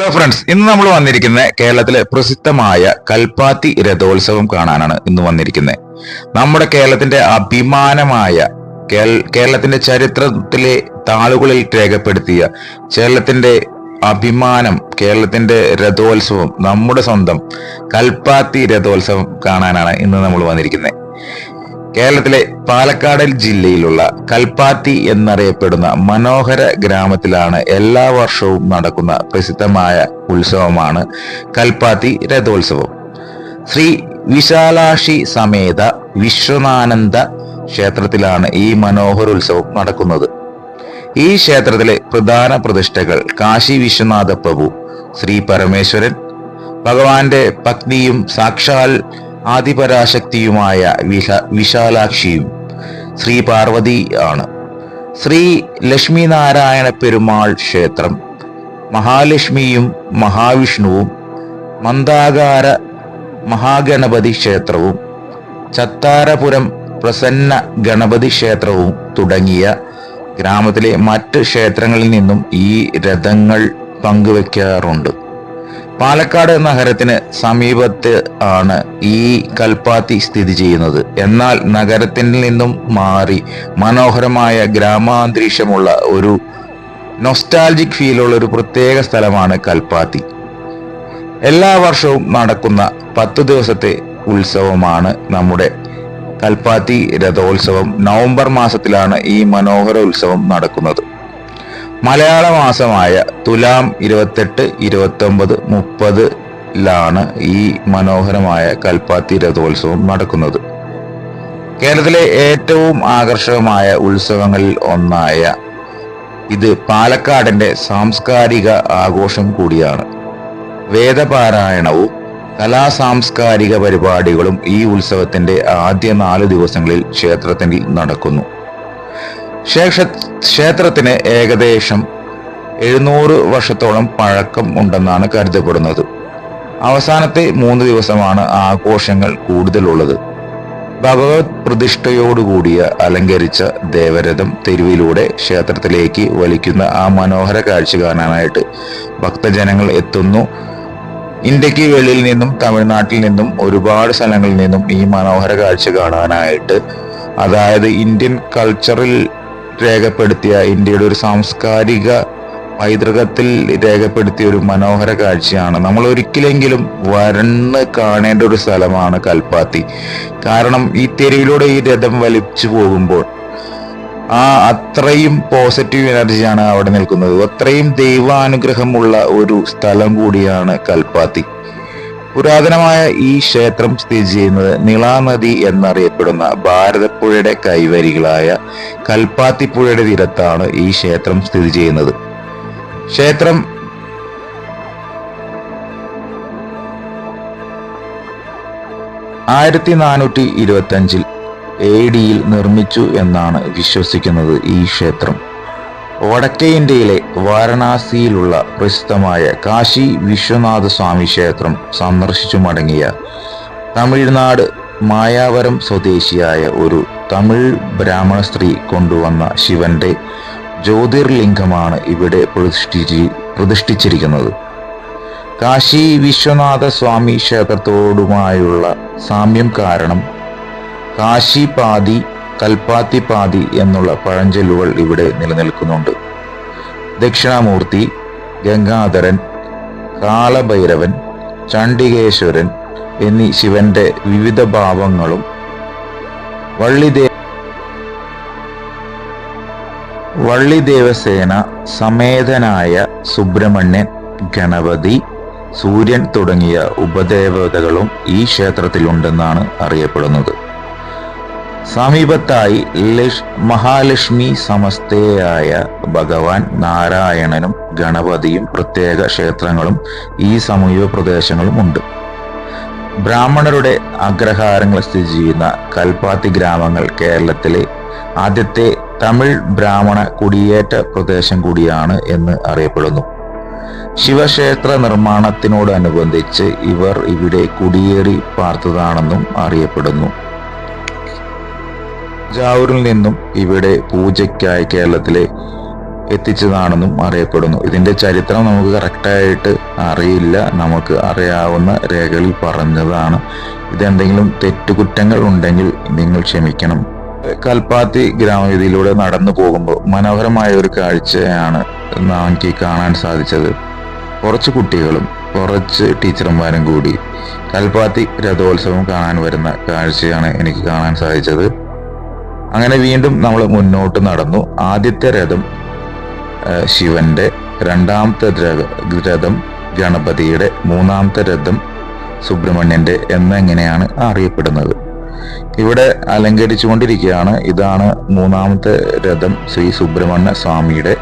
Hello friends ഇന്ന് നമ്മൾ വന്നിരിക്കുന്നത് കേരളത്തിലെ പ്രസിദ്ധമായ കൽപ്പാത്തി രഥോത്സവം കാണാനാണ് ഇന്ന് വന്നിരിക്കുന്നത്. നമ്മുടെ കേരളത്തിന്റെ അഭിമാനമായ കേരളത്തിന്റെ ചരിത്രത്തിലെ താളുകളിൽ രേഖപ്പെടുത്തിയ കേരളത്തിന്റെ അഭിമാനം കേരളത്തിന്റെ രഥോത്സവം നമ്മുടെ സ്വന്തം കൽപ്പാത്തി രഥോത്സവം കാണാനാണ് ഇന്ന് നമ്മൾ വന്നിരിക്കുന്നത്. കേരളത്തിലെ പാലക്കാട് ജില്ലയിലുള്ള കൽപ്പാത്തി എന്നറിയപ്പെടുന്ന മനോഹര ഗ്രാമത്തിലാണ് എല്ലാ വർഷവും നടക്കുന്ന പ്രസിദ്ധമായ ഉത്സവമാണ് കൽപ്പാത്തി രഥോത്സവം. ശ്രീ വിശാലാക്ഷി സമേത വിശ്വനാനന്ദ ക്ഷേത്രത്തിലാണ് ഈ മനോഹര ഉത്സവം നടക്കുന്നത്. ഈ ക്ഷേത്രത്തിലെ പ്രധാന പ്രതിഷ്ഠകൾ കാശി വിശ്വനാഥ പ്രഭു ശ്രീ പരമേശ്വരൻ ഭഗവാന്റെ പത്നിയും സാക്ഷാൽ ആദിപരാശക്തിയുമായ വിശ വിശാലാക്ഷിയും ശ്രീ പാർവതി ആണ്. ശ്രീ ലക്ഷ്മി നാരായണ പെരുമാൾ ക്ഷേത്രം മഹാലക്ഷ്മിയും മഹാവിഷ്ണുവും മന്ദാകാര മഹാഗണപതി ക്ഷേത്രവും ചത്താരപുരം പ്രസന്ന ഗണപതി ക്ഷേത്രവും തുടങ്ങിയ ഗ്രാമത്തിലെ മറ്റ് ക്ഷേത്രങ്ങളിൽ നിന്നും ഈ രഥങ്ങൾ പങ്കുവെക്കാറുണ്ട്. പാലക്കാട് നഗരത്തിന് സമീപത്ത് ആണ് ഈ കൽപ്പാത്തി സ്ഥിതി ചെയ്യുന്നത്. എന്നാൽ നഗരത്തിൽ നിന്നും മാറി മനോഹരമായ ഗ്രാമാന്തരീക്ഷമുള്ള ഒരു നൊസ്റ്റാൾജിക് ഫീലുള്ള ഒരു പ്രത്യേക സ്ഥലമാണ് കൽപ്പാത്തി. എല്ലാ വർഷവും നടക്കുന്ന പത്ത് ദിവസത്തെ ഉത്സവമാണ് നമ്മുടെ കൽപ്പാത്തി രഥോത്സവം. നവംബർ മാസത്തിലാണ് ഈ മനോഹര ഉത്സവം നടക്കുന്നത്. മലയാള മാസമായ തുലാം ഇരുപത്തെട്ട് ഇരുപത്തി ഒമ്പത് മുപ്പതിലാണ് ഈ മനോഹരമായ കൽപ്പാത്തി രഥോത്സവം നടക്കുന്നത്. കേരളത്തിലെ ഏറ്റവും ആകർഷകമായ ഉത്സവങ്ങളിൽ ഒന്നായ ഇത് പാലക്കാടിന്റെ സാംസ്കാരിക ആഘോഷം കൂടിയാണ്. വേദപാരായണവും കലാ സാംസ്കാരിക പരിപാടികളും ഈ ഉത്സവത്തിന്റെ ആദ്യ നാല് ദിവസങ്ങളിൽ ക്ഷേത്രത്തിൽ നടക്കുന്നു. ക്ഷേത്ര- ക്ഷേത്രത്തിന് ഏകദേശം എഴുന്നൂറ് വർഷത്തോളം പഴക്കം ഉണ്ടെന്നാണ് കരുതപ്പെടുന്നത്. അവസാനത്തെ മൂന്ന് ദിവസമാണ് ആഘോഷങ്ങൾ കൂടുതലുള്ളത്. ഭഗവത് പ്രതിഷ്ഠയോടുകൂടിയ അലങ്കരിച്ച ദേവരഥം തെരുവിലൂടെ ക്ഷേത്രത്തിലേക്ക് വലിക്കുന്ന ആ മനോഹര കാഴ്ച കാണാനായിട്ട് ഭക്തജനങ്ങൾ എത്തുന്നു. ഇന്ത്യയ്ക്ക് വെളിയിൽ നിന്നും തമിഴ്നാട്ടിൽ നിന്നും ഒരുപാട് സ്ഥലങ്ങളിൽ നിന്നും ഈ മനോഹര കാഴ്ച കാണാനായിട്ട് അതായത് ഇന്ത്യൻ കൾച്ചറിൽ രേഖപ്പെടുത്തിയ ഇന്ത്യയുടെ ഒരു സാംസ്കാരിക പൈതൃകത്തിൽ രേഖപ്പെടുത്തിയ ഒരു മനോഹര കാഴ്ചയാണ്. നമ്മൾ ഒരിക്കലെങ്കിലും വരണ് കാണേണ്ട ഒരു സ്ഥലമാണ് കൽപ്പാത്തി. കാരണം ഈ തെരുവിലൂടെ ഈ രഥം വലിച്ചു പോകുമ്പോൾ ആ അത്രയും പോസിറ്റീവ് എനർജിയാണ് അവിടെ നിൽക്കുന്നത്. അത്രയും ദൈവാനുഗ്രഹമുള്ള ഒരു സ്ഥലം കൂടിയാണ് കൽപ്പാത്തി. പുരാതനമായ ഈ ക്ഷേത്രം സ്ഥിതി ചെയ്യുന്നത് നിളാനദി എന്നറിയപ്പെടുന്ന ഭാരതപ്പുഴയുടെ കൈവരികളായ കൽപ്പാത്തിപ്പുഴയുടെ തീരത്താണ് ഈ ക്ഷേത്രം സ്ഥിതി ചെയ്യുന്നത്. ക്ഷേത്രം ആയിരത്തി നാനൂറ്റി ഇരുപത്തി അഞ്ചിൽ എ ഡിയിൽ നിർമ്മിച്ചു എന്നാണ് വിശ്വസിക്കുന്നത് ഈ ക്ഷേത്രം. വടക്കേ ഇന്ത്യയിലെ വാരണാസിയിലുള്ള പ്രസിദ്ധമായ കാശി വിശ്വനാഥ സ്വാമി ക്ഷേത്രം സന്ദർശിച്ചു മടങ്ങിയ തമിഴ്നാട് മായാവരം സ്വദേശിയായ ഒരു തമിഴ് ബ്രാഹ്മണ സ്ത്രീ കൊണ്ടുവന്ന ശിവന്റെ ജ്യോതിർലിംഗമാണ് ഇവിടെ പ്രതിഷ്ഠിച്ച് പ്രതിഷ്ഠിച്ചിരിക്കുന്നത്. കാശി വിശ്വനാഥ സ്വാമി ക്ഷേത്രത്തോടുമായുള്ള സാമ്യം കാരണം കാശി പാതി കൽപ്പാത്തി പാതി എന്നുള്ള പഴഞ്ചൊല്ലുകൾ ഇവിടെ നിലനിൽക്കുന്നുണ്ട്. ദക്ഷിണാമൂർത്തി ഗംഗാധരൻ കാളഭൈരവൻ ചണ്ഡികേശ്വരൻ എന്നീ ശിവന്റെ വിവിധ ഭാവങ്ങളും വള്ളിദേ വള്ളിദേവസേന സമേതനായ സുബ്രഹ്മണ്യൻ ഗണപതി സൂര്യൻ തുടങ്ങിയ ഉപദേവതകളും ഈ ക്ഷേത്രത്തിലുണ്ടെന്നാണ് അറിയപ്പെടുന്നത്. സമീപത്തായി ലക്ഷ മഹാലക്ഷ്മി സമസ്തയായ ഭഗവാൻ നാരായണനും ഗണപതിയും പ്രത്യേക ക്ഷേത്രങ്ങളും ഈ സമീപ പ്രദേശങ്ങളും ഉണ്ട്. ബ്രാഹ്മണരുടെ അഗ്രഹാരങ്ങൾ സ്ഥിതി ചെയ്യുന്ന കൽപ്പാത്തി ഗ്രാമങ്ങൾ കേരളത്തിലെ ആദ്യത്തെ തമിഴ് ബ്രാഹ്മണ കുടിയേറ്റ പ്രദേശം കൂടിയാണ് എന്ന് അറിയപ്പെടുന്നു. ശിവക്ഷേത്ര നിർമ്മാണത്തിനോടനുബന്ധിച്ച് ഇവർ ഇവിടെ കുടിയേറി പാർത്തതാണെന്നും അറിയപ്പെടുന്നു. ജാവൂരിൽ നിന്നും ഇവിടെ പൂജയ്ക്കായി കേരളത്തിലെ എത്തിച്ചതാണെന്നും അറിയപ്പെടുന്നു. ഇതിന്റെ ചരിത്രം നമുക്ക് കറക്റ്റായിട്ട് അറിയില്ല. നമുക്ക് അറിയാവുന്ന രേഖകളിൽ പറഞ്ഞതാണ്. ഇതെന്തെങ്കിലും തെറ്റുകുറ്റങ്ങൾ ഉണ്ടെങ്കിൽ നിങ്ങൾ ക്ഷമിക്കണം. കൽപ്പാത്തി ഗ്രാമവീതിയിലൂടെ നടന്നു പോകുമ്പോൾ മനോഹരമായ ഒരു കാഴ്ചയാണ് നമുക്ക് കാണാൻ സാധിച്ചത്. കുറച്ച് കുട്ടികളും കുറച്ച് ടീച്ചർമാരും കൂടി കൽപ്പാത്തി രഥോത്സവം കാണാൻ വരുന്ന കാഴ്ചയാണ് എനിക്ക് കാണാൻ സാധിച്ചത്. അങ്ങനെ വീണ്ടും നമ്മൾ മുന്നോട്ട് നടന്നു. ആദ്യത്തെ രഥം ശിവന്റെ രണ്ടാമത്തെ രഥം ഗണപതിയുടെ മൂന്നാമത്തെ രഥം സുബ്രഹ്മണ്യന്റെ എന്നെങ്ങനെയാണ് അറിയപ്പെടുന്നത്. ഇവിടെ അലങ്കരിച്ചുകൊണ്ടിരിക്കുകയാണ്. ഇതാണ് മൂന്നാമത്തെ രഥം ശ്രീ സുബ്രഹ്മണ്യ സ്വാമിയുടെ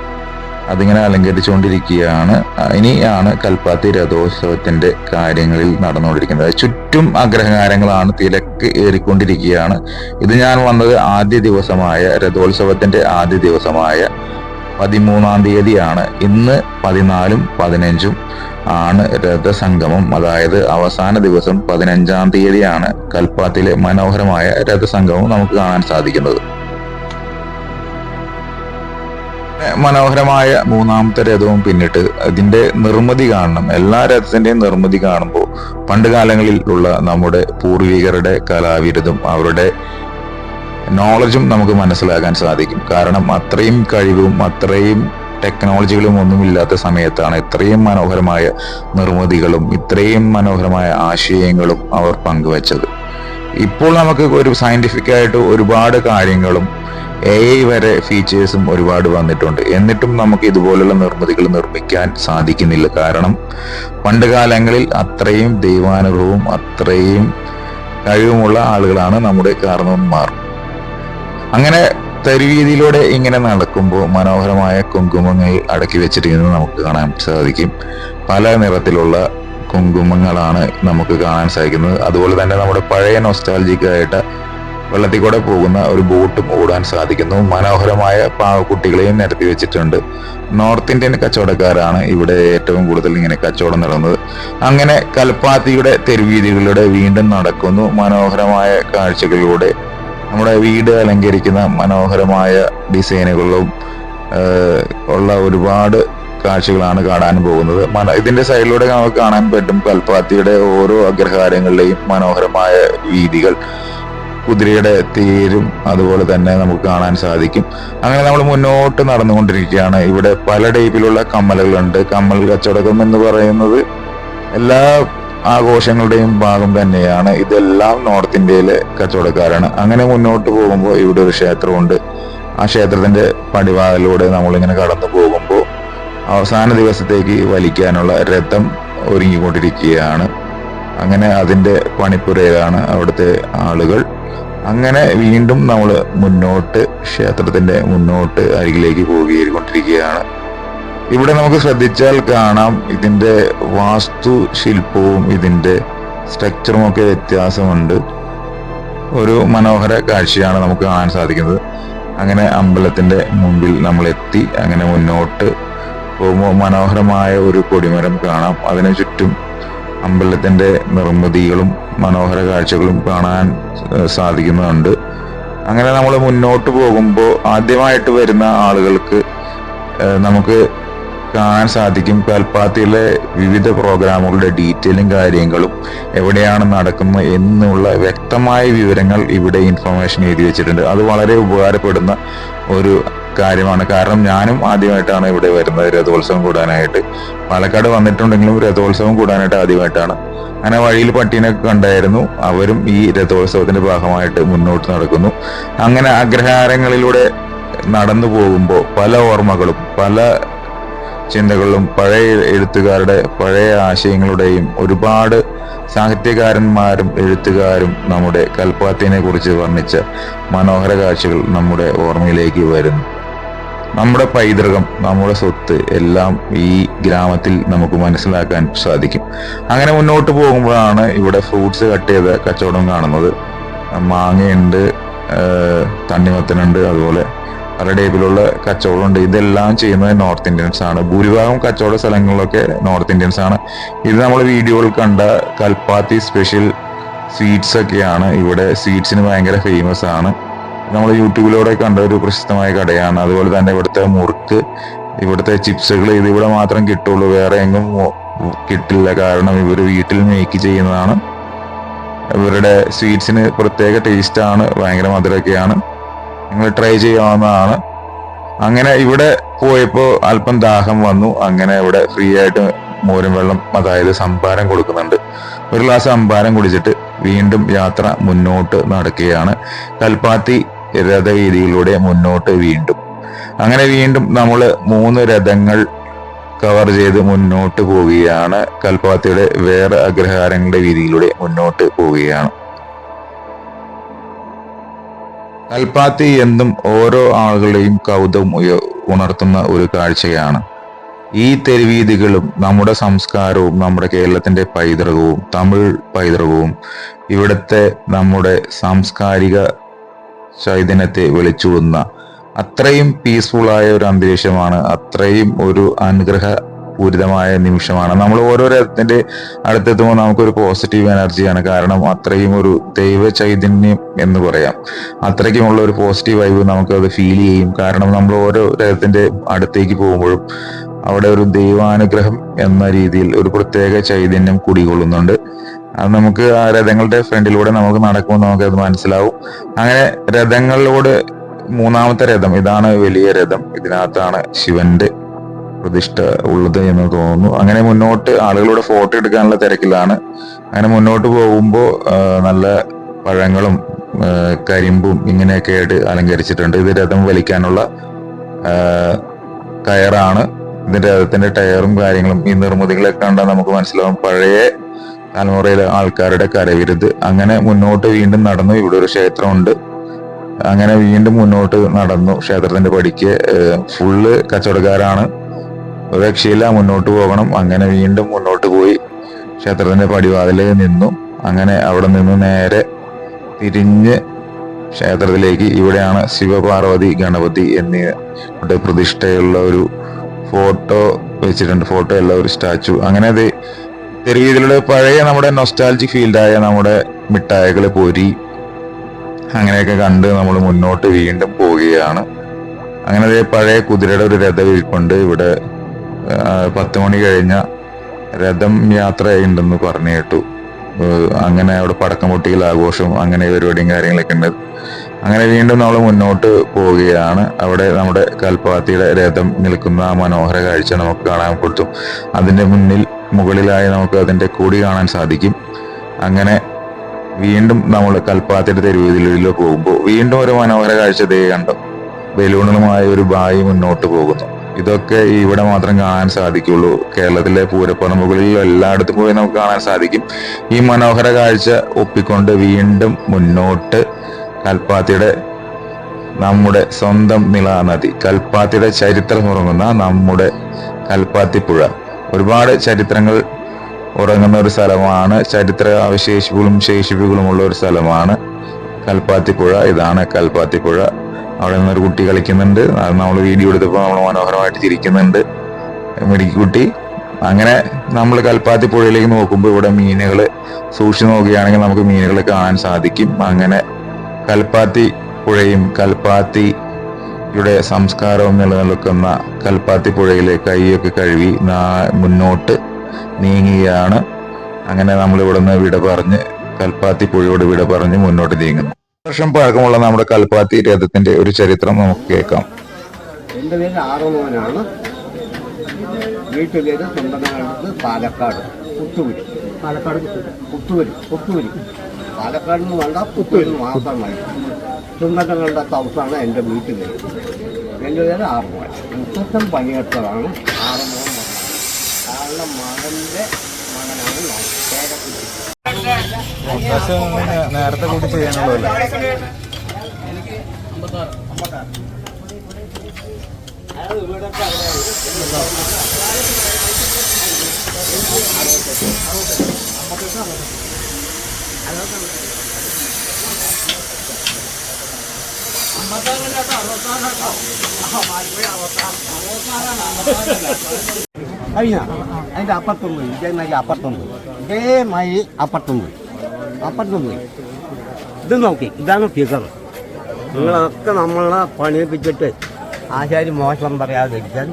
അതിങ്ങനെ അലങ്കരിച്ചുകൊണ്ടിരിക്കുകയാണ്. ഇനിയാണ് കൽപ്പാത്തി രഥോത്സവത്തിന്റെ കാര്യങ്ങളിൽ നടന്നുകൊണ്ടിരിക്കുന്നത്. ചുറ്റും അഗ്രഹാരങ്ങളാണ് തിലക്ക് ഏറിക്കൊണ്ടിരിക്കുകയാണ്. ഇത് ഞാൻ വന്നത് ആദ്യ ദിവസമായ രഥോത്സവത്തിന്റെ ആദ്യ ദിവസമായ പതിമൂന്നാം തീയതിയാണ്. ഇന്ന് പതിനാലും പതിനഞ്ചും ആണ് രഥസംഗമം. അതായത് അവസാന ദിവസം പതിനഞ്ചാം തീയതിയാണ് കൽപ്പാത്തിലെ മനോഹരമായ രഥസംഗമം നമുക്ക് കാണാൻ സാധിക്കുന്നത്. മനോഹരമായ മൂന്നാമത്തെ രഥവും പിന്നിട്ട് അതിന്റെ നിർമ്മിതി കാണണം. എല്ലാ രഥത്തിന്റെയും നിർമ്മിതി കാണുമ്പോൾ പണ്ട് കാലങ്ങളിൽ ഉള്ള നമ്മുടെ പൂർവികരുടെ കലാവിരുദ്ധം അവരുടെ നോളജും നമുക്ക് മനസ്സിലാക്കാൻ സാധിക്കും. കാരണം അത്രയും കഴിവും അത്രയും ടെക്നോളജികളും ഒന്നുമില്ലാത്ത സമയത്താണ് ഇത്രയും മനോഹരമായ നിർമ്മിതികളും ഇത്രയും മനോഹരമായ ആശയങ്ങളും അവർ പങ്കുവച്ചത്. ഇപ്പോൾ നമുക്ക് ഒരു സയന്റിഫിക്കായിട്ട് ഒരുപാട് കാര്യങ്ങളും എ ഐ വരെ ഫീച്ചേഴ്സും ഒരുപാട് വന്നിട്ടുണ്ട്. എന്നിട്ടും നമുക്ക് ഇതുപോലുള്ള നിർമ്മിതികൾ നിർമ്മിക്കാൻ സാധിക്കുന്നില്ല. കാരണം പണ്ട് കാലങ്ങളിൽ അത്രയും ദൈവാനുഭവവും അത്രയും കഴിവുമുള്ള ആളുകളാണ് നമ്മുടെ കാരണവന്മാർ. അങ്ങനെ തരുവീതിയിലൂടെ ഇങ്ങനെ നടക്കുമ്പോൾ മനോഹരമായ കുങ്കുമങ്ങൾ അടക്കി വെച്ചിരിക്കുന്നത് നമുക്ക് കാണാൻ സാധിക്കും. പല നിറത്തിലുള്ള കുങ്കുമങ്ങളാണ് നമുക്ക് കാണാൻ സാധിക്കുന്നത്. അതുപോലെ തന്നെ നമ്മുടെ പഴയ നൊസ്റ്റാൾജിക്കായിട്ട് വെള്ളത്തിൽ കൂടെ പോകുന്ന ഒരു ബോട്ടും ഓടാൻ സാധിക്കുന്നു. മനോഹരമായ പാവക്കുട്ടികളെയും നിരത്തി വെച്ചിട്ടുണ്ട്. നോർത്ത് ഇന്ത്യൻ കച്ചവടക്കാരാണ് ഇവിടെ ഏറ്റവും കൂടുതൽ ഇങ്ങനെ കച്ചവടം നടന്നത്. അങ്ങനെ കൽപ്പാത്തിയുടെ തെരുവീതികളിലൂടെ വീണ്ടും നടക്കുന്നു. മനോഹരമായ കാഴ്ചകളിലൂടെ നമ്മുടെ വീട് അലങ്കരിക്കുന്ന മനോഹരമായ ഡിസൈനുകളും ഉള്ള ഒരുപാട് കാഴ്ചകളാണ് കാണാൻ പോകുന്നത്. മന ഇതിന്റെ സൈഡിലൂടെ നമുക്ക് കാണാൻ പറ്റും കൽപ്പാത്തിയുടെ ഓരോ അഗ്രഹാരങ്ങളിലെയും മനോഹരമായ വീതികൾ. കുതിരയുടെ തേരും അതുപോലെ തന്നെ നമുക്ക് കാണാൻ സാധിക്കും. അങ്ങനെ നമ്മൾ മുന്നോട്ട് നടന്നുകൊണ്ടിരിക്കുകയാണ്. ഇവിടെ പല ടൈപ്പിലുള്ള കമ്മലുകളുണ്ട്. കമ്മൽ കച്ചവടം എന്ന് പറയുന്നത് എല്ലാ ആഘോഷങ്ങളുടെയും ഭാഗം തന്നെയാണ്. ഇതെല്ലാം നോർത്ത് ഇന്ത്യയിലെ കച്ചവടക്കാരാണ്. അങ്ങനെ മുന്നോട്ട് പോകുമ്പോൾ ഇവിടെ ഒരു ക്ഷേത്രമുണ്ട്. ആ ക്ഷേത്രത്തിന്റെ പടിവാതിലൂടെ നമ്മളിങ്ങനെ കടന്നു പോകുമ്പോൾ അവസാന ദിവസത്തേക്ക് വലിക്കാനുള്ള രഥം ഒരുങ്ങിക്കൊണ്ടിരിക്കുകയാണ്. അങ്ങനെ അതിന്റെ പണിപ്പുരയിലാണ് അവിടുത്തെ ആളുകൾ. അങ്ങനെ വീണ്ടും നമ്മൾ മുന്നോട്ട് ക്ഷേത്രത്തിന്റെ മുന്നോട്ട് അരികിലേക്ക് പോവുകയായിരിക്കൊണ്ടിരിക്കുകയാണ് ഇവിടെ നമുക്ക് ശ്രദ്ധിച്ചാൽ കാണാം ഇതിന്റെ വാസ്തു ശില്പവും ഇതിന്റെ സ്ട്രക്ചറും ഒക്കെ വ്യത്യാസമുണ്ട്. ഒരു മനോഹര കാഴ്ചയാണ് നമുക്ക് കാണാൻ സാധിക്കുന്നത്. അങ്ങനെ അമ്പലത്തിന്റെ മുമ്പിൽ നമ്മൾ എത്തി അങ്ങനെ മുന്നോട്ട് പോകുമ്പോൾ മനോഹരമായ ഒരു കൊടിമരം കാണാം. അതിനു ചുറ്റും അമ്പലത്തിന്റെ നിർമ്മിതികളും മനോഹര കാഴ്ചകളും കാണാൻ സാധിക്കുന്നുണ്ട് അങ്ങനെ നമ്മൾ മുന്നോട്ട് പോകുമ്പോൾ ആദ്യമായിട്ട് വരുന്ന ആളുകൾക്ക് നമുക്ക് കാണാൻ സാധിക്കും കൽപ്പാത്തിയിലെ വിവിധ പ്രോഗ്രാമുകളുടെ ഡീറ്റെയിലും കാര്യങ്ങളും എവിടെയാണ് നടക്കുന്നത് എന്നുള്ള വ്യക്തമായ വിവരങ്ങൾ ഇവിടെ ഇൻഫർമേഷൻ എഴുതി വെച്ചിട്ടുണ്ട്. അത് വളരെ ഉപകാരപ്പെടുന്ന ഒരു കാര്യമാണ്. കാരണം ഞാനും ആദ്യമായിട്ടാണ് ഇവിടെ വരുന്നത് രഥോത്സവം കൂടാനായിട്ട്. പാലക്കാട് വന്നിട്ടുണ്ടെങ്കിലും രഥോത്സവം കൂടാനായിട്ട് ആദ്യമായിട്ടാണ്. അങ്ങനെ വഴിയിൽ പട്ടീനൊക്കെ കണ്ടായിരുന്നു. അവരും ഈ രഥോത്സവത്തിന്റെ ഭാഗമായിട്ട് മുന്നോട്ട് നടക്കുന്നു. അങ്ങനെ അഗ്രഹാരങ്ങളിലൂടെ നടന്നു പോകുമ്പോൾ പല ഓർമ്മകളും പല ചിന്തകളും പഴയ എഴുത്തുകാരുടെ പഴയ ആശയങ്ങളുടെയും ഒരുപാട് സാഹിത്യകാരന്മാരും എഴുത്തുകാരും നമ്മുടെ കൽപ്പാത്തിനെ കുറിച്ച് വർണിച്ച മനോഹര കാഴ്ചകൾ നമ്മുടെ ഓർമ്മയിലേക്ക് വരുന്നു. നമ്മുടെ പൈതൃകം നമ്മുടെ സ്വത്ത് എല്ലാം ഈ ഗ്രാമത്തിൽ നമുക്ക് മനസ്സിലാക്കാൻ സാധിക്കും. അങ്ങനെ മുന്നോട്ട് പോകുമ്പോഴാണ് ഇവിടെ ഫ്രൂട്ട്സ് കട്ട് ചെയ്ത കച്ചവടം കാണുന്നത്. മാങ്ങയുണ്ട് തണ്ണിമത്തനുണ്ട് അതുപോലെ പല ടൈപ്പിലുള്ള കച്ചവടമുണ്ട്. ഇതെല്ലാം ചെയ്യുന്നത് നോർത്ത് ഇന്ത്യൻസ് ആണ്. ഭൂരിഭാഗം കച്ചവട സ്ഥലങ്ങളിലൊക്കെ നോർത്ത് ഇന്ത്യൻസ് ആണ്. ഇത് നമ്മൾ വീഡിയോയിൽ കണ്ട കൽപ്പാത്തി സ്പെഷ്യൽ സ്വീറ്റ്സ് ഒക്കെയാണ്. ഇവിടെ സ്വീറ്റ്സിന് ഭയങ്കര ഫേമസ് ആണ്. നമ്മൾ യൂട്യൂബിലൂടെ കണ്ട ഒരു പ്രശസ്തമായ കടയാണ്. അതുപോലെ തന്നെ ഇവിടുത്തെ മുറുക്ക് ഇവിടുത്തെ ചിപ്സുകൾ ഇത് ഇവിടെ മാത്രം കിട്ടുള്ളൂ. വേറെ എങ്ങും കിട്ടില്ല. കാരണം ഇവർ വീട്ടിൽ മേക്ക് ചെയ്യുന്നതാണ്. ഇവരുടെ സ്വീറ്റ്സിന് പ്രത്യേക ടേസ്റ്റ് ആണ്. ഭയങ്കര മധുരമൊക്കെയാണ്. നിങ്ങൾ ട്രൈ ചെയ്യാവുന്നതാണ്. അങ്ങനെ ഇവിടെ പോയപ്പോൾ അല്പം ദാഹം വന്നു. അങ്ങനെ ഇവിടെ ഫ്രീ ആയിട്ട് മോരും വെള്ളം അതായത് സംഭാരം കൊടുക്കുന്നുണ്ട്. ഒരു ഗ്ലാസ് സംഭാരം കുടിച്ചിട്ട് വീണ്ടും യാത്ര മുന്നോട്ട് നടക്കുകയാണ്. കൽപ്പാത്തി രഥവീതിയിലൂടെ മുന്നോട്ട് വീണ്ടും. അങ്ങനെ വീണ്ടും നമ്മൾ മൂന്ന് രഥങ്ങൾ കവർ ചെയ്ത് മുന്നോട്ട് പോവുകയാണ്. കൽപ്പാത്തിയുടെ വേറെ അഗ്രഹാരങ്ങളുടെ വീതിയിലൂടെ മുന്നോട്ട് പോവുകയാണ്. കൽപ്പാത്തി എന്നും ഓരോ ആളുകളുടെയും കൗതുകം ഉണർത്തുന്ന ഒരു കാഴ്ചയാണ്. ഈ തെരുവീതികളും നമ്മുടെ സംസ്കാരവും നമ്മുടെ കേരളത്തിന്റെ പൈതൃകവും തമിഴ് പൈതൃകവും ഇവിടുത്തെ നമ്മുടെ സാംസ്കാരിക ചൈതന്യത്തെ വിളിച്ചുവന്ന അത്രയും പീസ്ഫുൾ ആയ ഒരു അന്തരീക്ഷമാണ് അത്രയും ഒരു അനുഗ്രഹ പൂരിതമായ നിമിഷമാണ്. നമ്മൾ ഓരോ രഥത്തിന്റെ അടുത്തെത്തുമ്പോൾ നമുക്കൊരു പോസിറ്റീവ് എനർജിയാണ് കാരണം അത്രയും ഒരു ദൈവ ചൈതന്യം എന്ന് പറയാം. അത്രയ്ക്കുമുള്ള ഒരു പോസിറ്റീവ് വൈബ് നമുക്ക് അത് ഫീൽ ചെയ്യും. കാരണം നമ്മൾ ഓരോ രഥത്തിന്റെ അടുത്തേക്ക് പോകുമ്പോഴും അവിടെ ഒരു ദൈവാനുഗ്രഹം എന്ന രീതിയിൽ ഒരു പ്രത്യേക ചൈതന്യം കുടികൊള്ളുന്നുണ്ട്. അത് നമുക്ക് ആ രഥങ്ങളുടെ ഫ്രണ്ടിലൂടെ നമുക്ക് നടക്കുമ്പോൾ നമുക്ക് അത് മനസ്സിലാവും. അങ്ങനെ രഥങ്ങളിലൂടെ മൂന്നാമത്തെ രഥം ഇതാണ് വലിയ രഥം. ഇതിനകത്താണ് ശിവന്റെ പ്രതിഷ്ഠ ഉള്ളത് എന്ന് തോന്നുന്നു. അങ്ങനെ മുന്നോട്ട് ആളുകളുടെ ഫോട്ടോ എടുക്കാനുള്ള തിരക്കിലാണ്. അങ്ങനെ മുന്നോട്ട് പോകുമ്പോൾ നല്ല പഴങ്ങളും കരിമ്പും ഇങ്ങനെയൊക്കെ ആയിട്ട് അലങ്കരിച്ചിട്ടുണ്ട്. ഇത് രഥം വലിക്കാനുള്ള കയറാണ്. ഇതിന്റെ രഥത്തിന്റെ ടയറും കാര്യങ്ങളും ഈ നിർമ്മിതികളൊക്കെ കണ്ടാൽ നമുക്ക് മനസ്സിലാവും. പഴയ തലമുറയിലെ ആൾക്കാരുടെ കരവിരുത്. അങ്ങനെ മുന്നോട്ട് വീണ്ടും നടന്നു. ഇവിടെ ഒരു ക്ഷേത്രമുണ്ട്. അങ്ങനെ വീണ്ടും മുന്നോട്ട് നടന്നു. ക്ഷേത്രത്തിന്റെ പടിക്ക് ഫുള്ള് കച്ചവടക്കാരാണ്. ഒരു രക്ഷയില്ല മുന്നോട്ട് പോകണം. അങ്ങനെ വീണ്ടും മുന്നോട്ട് പോയി ക്ഷേത്രത്തിന്റെ പടിവാതിലേക്ക് നിന്നു. അങ്ങനെ അവിടെ നിന്ന് നേരെ തിരിഞ്ഞ് ക്ഷേത്രത്തിലേക്ക് ഇവിടെയാണ് ശിവപാർവതി ഗണപതി എന്നീ പ്രതിഷ്ഠയുള്ള ഒരു ഫോട്ടോ വെച്ചിട്ടുണ്ട്. ഫോട്ടോ അല്ല ഒരു സ്റ്റാച്ചു. അങ്ങനെ അത് തെരുവീതിലൂടെ പഴയ നമ്മുടെ നൊസ്റ്റാലജിക് ഫീൽഡായ നമ്മുടെ മിഠായികൾ പൊരി അങ്ങനെയൊക്കെ കണ്ട് നമ്മൾ മുന്നോട്ട് വീണ്ടും പോവുകയാണ്. അങ്ങനെ അതേ പഴയ കുതിരയുടെ ഒരു രഥം ഇരിപ്പുണ്ട് ഇവിടെ പത്ത് മണി കഴിഞ്ഞ രഥം യാത്രയുണ്ടെന്ന് പറഞ്ഞു കേട്ടു. അങ്ങനെ അവിടെ പടക്കം പൊട്ടിയിൽ ആഘോഷം അങ്ങനെ പരിപാടിയും കാര്യങ്ങളൊക്കെ ഉണ്ട്. അങ്ങനെ വീണ്ടും നമ്മൾ മുന്നോട്ട് പോവുകയാണ്. അവിടെ നമ്മുടെ കൽപ്പാത്തിയുടെ രഥം നിൽക്കുന്ന ആ മനോഹര കാഴ്ച നമുക്ക് കാണാൻ കൊടുത്തു. അതിന്റെ മുന്നിൽ മുകളിലായി നമുക്ക് അതിന്റെ കൊടി കാണാൻ സാധിക്കും. അങ്ങനെ വീണ്ടും നമ്മൾ കൽപ്പാത്തിന്റെ തെരുവീതിലൂടെ പോകുമ്പോൾ വീണ്ടും ഒരു മനോഹര കാഴ്ച ദേ കണ്ടു. ബലൂണുകളുമായ ഒരു ബായി മുന്നോട്ട് പോകുന്നു. ഇതൊക്കെ ഇവിടെ മാത്രം കാണാൻ സാധിക്കുള്ളൂ. കേരളത്തിലെ പൂരപ്പറമ്പുകളിൽ എല്ലായിടത്തും പോയി നമുക്ക് കാണാൻ സാധിക്കും. ഈ മനോഹര കാഴ്ച ഒപ്പിക്കൊണ്ട് വീണ്ടും മുന്നോട്ട് കൽപ്പാത്തിയുടെ നമ്മുടെ സ്വന്തം നിളാനദി കൽപ്പാത്തിയുടെ ചരിത്രം ഉറങ്ങുന്ന നമ്മുടെ കൽപ്പാത്തി പുഴ. ഒരുപാട് ചരിത്രങ്ങൾ ഉറങ്ങുന്ന ഒരു സ്ഥലമാണ്. ചരിത്ര അവശേഷിപ്പുകളും ശേഷിപ്പുകളും ഉള്ള ഒരു സ്ഥലമാണ്. കൽപ്പാത്തിപ്പുഴ. ഇതാണ് കൽപ്പാത്തിപ്പുഴ. അവിടെ നിന്നൊരു കുട്ടി കളിക്കുന്നുണ്ട്. അത് നമ്മൾ വീഡിയോ എടുത്തപ്പോൾ നമ്മൾ മനോഹരമായിട്ട് ചിരിക്കുന്നുണ്ട്. മിടുക്കിക്കുട്ടി അങ്ങനെ നമ്മൾ കൽപ്പാത്തി പുഴയിലേക്ക് നോക്കുമ്പോൾ ഇവിടെ മീനുകൾ സൂക്ഷിച്ചു നോക്കുകയാണെങ്കിൽ നമുക്ക് മീനുകളെ കാണാൻ സാധിക്കും. അങ്ങനെ കൽപ്പാത്തി പുഴയും കൽപ്പാത്തിയുടെ സംസ്കാരവും നിലനിൽക്കുന്ന കൽപ്പാത്തി പുഴയിലെ കൈയൊക്കെ കഴുകി നാ- മുന്നോട്ട് നീങ്ങുകയാണ്. അങ്ങനെ നമ്മൾ ഇവിടുന്ന് വിട പറഞ്ഞ് കൽപ്പാത്തി പുഴയോട് വിട പറഞ്ഞ് മുന്നോട്ട് നീങ്ങുന്നു. വർഷം പഴക്കമുള്ള നമ്മുടെ കൽപ്പാത്തി രഥത്തിന്റെ ഒരു ചരിത്രം നമുക്ക് കേൾക്കാം. എന്റെ പേര് ആറുമോനാണ്. വീട്ടുപേര് സ്വന്തം പാലക്കാട് പുത്തൂര് പാലക്കാട് പുത്തൂര് പുത്തൂര് പാലക്കാട് നിന്ന് വേണ്ട പുത്തൂര് മാത്രമായി. ചുണ്ടങ്ങളുടെ തൗസാണ് എന്റെ വീട്ടിൽ എന്റെ പേര് ആറുമോൻ മുത്തച്ഛൻ പണിയെടുത്തതാണ് ആറുമോൻ കാരണം മകന്റെ മകനാണ് ഞാൻ നേരത്തെ കൂടി ചെയ്യാനുള്ളതല്ലേ? കഴിഞ്ഞ. അതിന്റെ അപ്പുറത്തും പോയി ഇതേമാതിരി അപ്പുറത്തും പോയി ഇതേമാതിരി അപ്പുറത്തും പോയി ഇത് നോക്കി. ഇതാണ് ഫിഗർ നിങ്ങളൊക്കെ നമ്മളെ പണിയിപ്പിച്ചിട്ട് ആശാരി മോശം പറയാതിരിക്കാൻ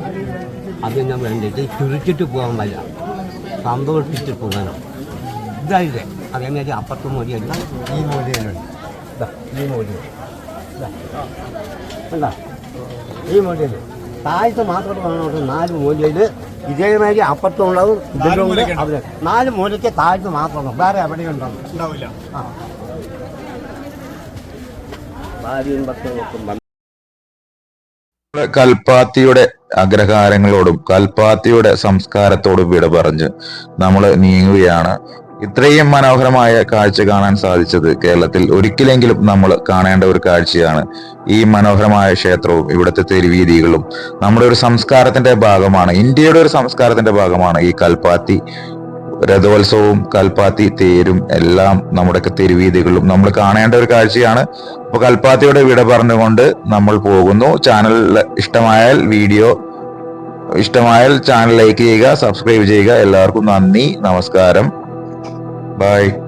അതിന് വേണ്ടിയിട്ട് ചുരുച്ചിട്ട് പോകാൻ വല്ല സന്തോഷിച്ചിട്ട് പോകാനോ ഇതായില്ലേ അതേമാതിരി അപ്പുറത്ത് മൊഴിയല്ല ഈ മൊഴിയിലുണ്ട്. ഇതാ ഈ മൊഴി എന്താ ഈ മൊഴിയിൽ. താഴത്ത് മാത്രം കാണുന്നത് നാല് മൂലയിൽ ഇതേമാതിരി അപ്പുറത്തുള്ളതും ഇതിന്റെ കൂടെ അവിടെ. നാല് മൂലയ്ക്ക് താഴത്ത് മാത്രം വേറെ ഉണ്ടാവില്ല. ആ. ഭാര്യയും ഭർത്താവും കൽപ്പാത്തിയുടെ അഗ്രഹാരങ്ങളോടും കൽപ്പാത്തിയുടെ സംസ്കാരത്തോടും വിട പറഞ്ഞ് നമ്മൾ നീങ്ങുകയാണ്. ഇത്രയും മനോഹരമായ കാഴ്ച കാണാൻ സാധിച്ചത് കേരളത്തിൽ ഒരിക്കലെങ്കിലും നമ്മൾ കാണേണ്ട ഒരു കാഴ്ചയാണ് ഈ മനോഹരമായ ക്ഷേത്രവും ഇവിടുത്തെ തെരുവീതികളും. നമ്മുടെ ഒരു സംസ്കാരത്തിന്റെ ഭാഗമാണ് ഇന്ത്യയുടെ ഒരു സംസ്കാരത്തിന്റെ ഭാഗമാണ് ഈ കൽപ്പാത്തി. രഥോത്സവവും കൽപ്പാത്തി തേരും എല്ലാം നമ്മുടെ തെരുവീതികളും നമ്മൾ കാണേണ്ട ഒരു കാഴ്ചയാണ്. അപ്പൊ കൽപ്പാത്തിയുടെ വിട പറഞ്ഞുകൊണ്ട് നമ്മൾ പോകുന്നു. ചാനൽ ഇഷ്ടമായാൽ വീഡിയോ ഇഷ്ടമായാൽ ചാനൽ ലൈക്ക് ചെയ്യുക സബ്സ്ക്രൈബ് ചെയ്യുക. എല്ലാവർക്കും നന്ദി നമസ്കാരം. Bye.